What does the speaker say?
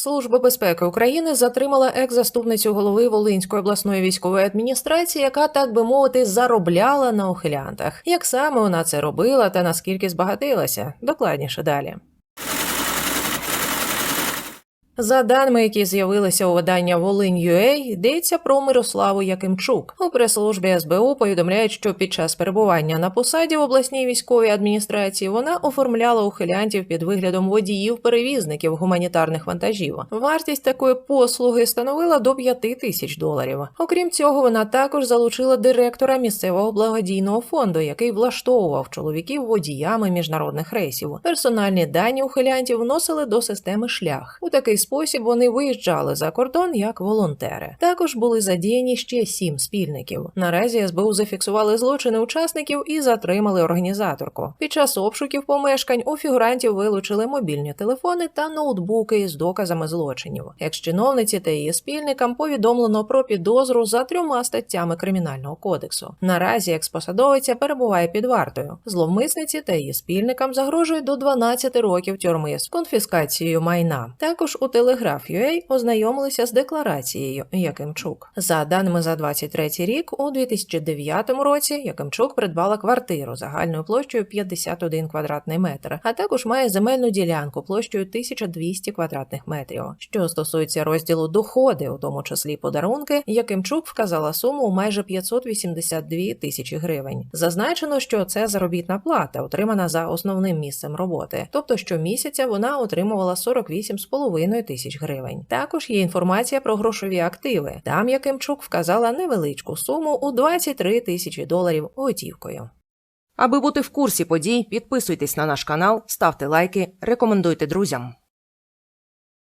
Служба безпеки України затримала екс-заступницю голови Волинської обласної військової адміністрації, яка, так би мовити, заробляла на ухилянтах. Як саме вона це робила та наскільки збагатилася? Докладніше далі. За даними, які з'явилися у видання Волинь.UA, йдеться про Мирославу Якимчук. У прес-службі СБУ повідомляють, що під час перебування на посаді в обласній військовій адміністрації вона оформляла ухилянтів під виглядом водіїв-перевізників гуманітарних вантажів. Вартість такої послуги становила до 5 тисяч доларів. Окрім цього, вона також залучила директора місцевого благодійного фонду, який влаштовував чоловіків водіями міжнародних рейсів. Персональні дані ухилянтів вносили до системи шлях. У такий спосіб вони виїжджали за кордон як волонтери. Також були задіяні ще сім спільників. Наразі СБУ зафіксували злочини учасників і затримали організаторку. Під час обшуків помешкань у фігурантів вилучили мобільні телефони та ноутбуки з доказами злочинів. Екс-чиновниці та її спільникам повідомлено про підозру за трьома статтями кримінального кодексу. Наразі експосадовиця перебуває під вартою. Зловмисниці та її спільникам загрожує до 12 років тюрми з конфіскацією майна. Також у Телеграф.UA ознайомилися з декларацією Якимчук. За даними за 23 рік, у 2009 році Якимчук придбала квартиру загальною площею 51 квадратний метр, а також має земельну ділянку площею 1200 квадратних метрів. Що стосується розділу доходи, у тому числі подарунки, Якимчук вказала суму у майже 582 тисячі гривень. Зазначено, що це заробітна плата, отримана за основним місцем роботи, тобто щомісяця вона отримувала 48,5 тисяч гривень. Також є інформація про грошові активи. Там Якимчук вказала невеличку суму у 23 тисячі доларів готівкою. Аби бути в курсі подій, підписуйтесь на наш канал, ставте лайки, рекомендуйте друзям.